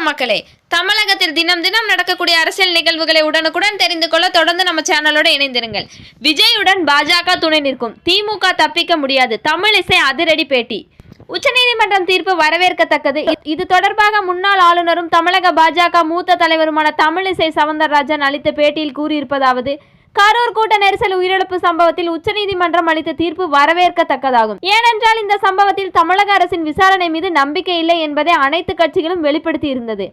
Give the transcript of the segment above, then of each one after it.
வணக்கம் மக்களே தமிழகத்தில் தினம் தினம் நடக்கக்கூடிய அரசியல் நிகழ்வுகளை உடனுக்குடன் தெரிந்து கொள்ள தொடர்ந்து நம்ம சேனலோடு இணைந்திருங்கள். விஜயுடன் பாஜக துணை நிற்கும். திமுக தப்பிக்க முடியாது. தமிழிசை அதிரடி பேட்டி. உச்சநீதிமன்றம் தீர்ப்பு வரவேற்கத்தக்கது. இது தொடர்பாக முன்னாள் ஆளுநரும் தமிழக பாஜக மூத்த தலைவருமான தமிழிசை சவுந்தரராஜன் அளித்த பேட்டியில் கூறியிருப்பதாவது கரூர் கூட்ட நெரிசல் உயிரிழப்பு சம்பவத்தில் உச்சநீதிமன்றம் அளித்த தீர்ப்பு வரவேற்கத்தக்கதாகும். ஏனென்றால் இந்த சம்பவத்தில் தமிழக அரசின் விசாரணை மீது நம்பிக்கை இல்லை என்பதை அனைத்து கட்சிகளும் வெளிப்படுத்தி இருந்தது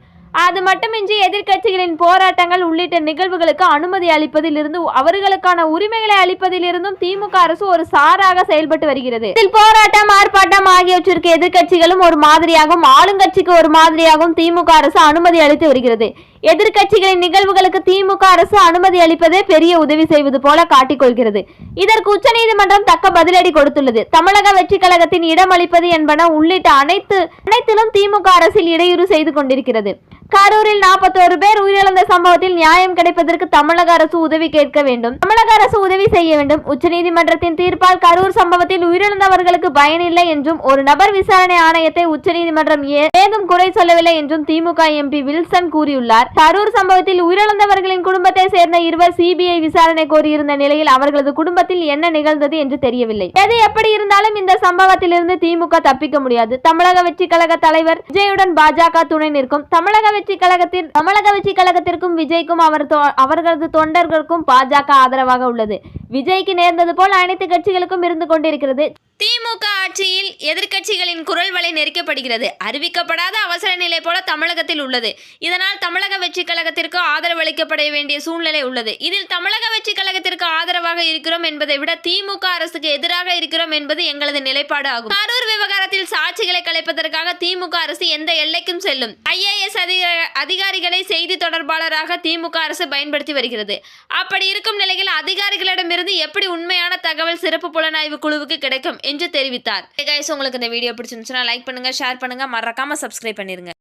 அது மட்டுமின்றி எதிர்க்கட்சிகளின் போராட்டங்கள் உள்ளிட்ட நிகழ்வுகளுக்கு அனுமதி அளிப்பதில் இருந்து அவர்களுக்கான உரிமைகளை அளிப்பதில் இருந்தும் திமுக அரசு ஒரு சாராக செயல்பட்டு வருகிறது. இதில் போராட்டம் ஆர்ப்பாட்டம் ஆகியவற்றிற்கு எதிர்க்கட்சிகளும் ஒரு மாதிரியாகவும் ஆளுங்கட்சிக்கு ஒரு மாதிரியாகவும் திமுக அரசு அனுமதி அளித்து வருகிறது. எதிர்க்கட்சிகளின் நிகழ்வுகளுக்கு திமுக அரசு அனுமதி அளிப்பதே பெரிய உதவி செய்வது போல காட்டிக்கொள்கிறது. இதற்கு உச்சநீதிமன்றம் தக்க பதிலடி கொடுத்துள்ளது. தமிழக வெற்றி கழகத்தின் இடமளிப்பது என்பன உள்ளிட்ட அனைத்து அனைத்திலும் திமுக அரசில் இடையூறு செய்து கொண்டிருக்கிறது. கரூரில் நாற்பத்தோரு பேர் உயிரிழந்த சம்பவத்தில் நியாயம் கிடைப்பதற்கு தமிழக அரசு உதவி கேட்க வேண்டும். தமிழக அரசு உதவி செய்ய வேண்டும். உச்சநீதிமன்றத்தின் தீர்ப்பால் கரூர் சம்பவத்தில் உயிரிழந்தவர்களுக்கு பயனில்லை என்றும் ஒரு நபர் விசாரணை ஆணையத்தை உச்சநீதிமன்றம் ஏதும் குறை சொல்லவில்லை என்றும் திமுக எம்பி வில்சன் கூறியுள்ளார். கரூர் சம்பவத்தில் உயிரிழந்தவர்களின் குடும்பத்தை சேர்ந்த இருவர் சிபிஐ விசாரணை கோரியிருந்த நிலையில் அவர்களது குடும்பத்தில் என்ன நிகழ்ந்தது என்று தெரியவில்லை. எது எப்படி இருந்தாலும் இந்த சம்பவத்திலிருந்து திமுக தப்பிக்க முடியாது. தமிழக வெற்றி கழக தலைவர் விஜயுடன் பாஜக துணை நிற்கும். தமிழக வெற்றி கழகத்தில் தமிழக வெற்றி கழகத்திற்கும் விஜய்க்கும் அவர் அவர்களது தொண்டர்களுக்கும் பாஜக ஆதரவாக உள்ளது. விஜய்க்கு நேர்ந்தது போல் அனைத்து கட்சிகளுக்கும் இருந்து கொண்டிருக்கிறது திமுக ஆட்சியில் எதிர்க்கட்சிகளின் குரல் வலை நெருக்கப்படுகிறது. அறிவிக்கப்படாத அவசர நிலை போல தமிழகத்தில் உள்ளது. இதனால் தமிழக வெற்றி கழகத்திற்கு ஆதரவு அளிக்கப்பட வேண்டிய சூழ்நிலை உள்ளது. இதில் தமிழக வெற்றி கழகத்திற்கு ஆதரவாக இருக்கிறோம் என்பதை விட திமுக அரசுக்கு எதிராக இருக்கிறோம் என்பது எங்களது நிலைப்பாடு ஆகும். கரூர் விவகாரத்தில் சாட்சிகளை கலைப்பதற்காக திமுக அரசு எந்த எல்லைக்கும் செல்லும். ஐஏஎஸ் அதிகாரிகளை செய்தி தொடர்பாளராக திமுக அரசு பயன்படுத்தி வருகிறது. அப்படி இருக்கும் நிலையில் அதிகாரிகளிடமிருந்து எப்படி உண்மையான தகவல் சிறப்பு புலனாய்வு குழுவுக்கு கிடைக்கும் என்று தெரிவித்தார். உங்களுக்கு இந்த வீடியோ பிடிச்சிருந்துச்சுன்னா லைக் பண்ணுங்க ஷேர் பண்ணுங்க. மறக்காம சப்ஸ்கிரைப் பண்ணிருங்க.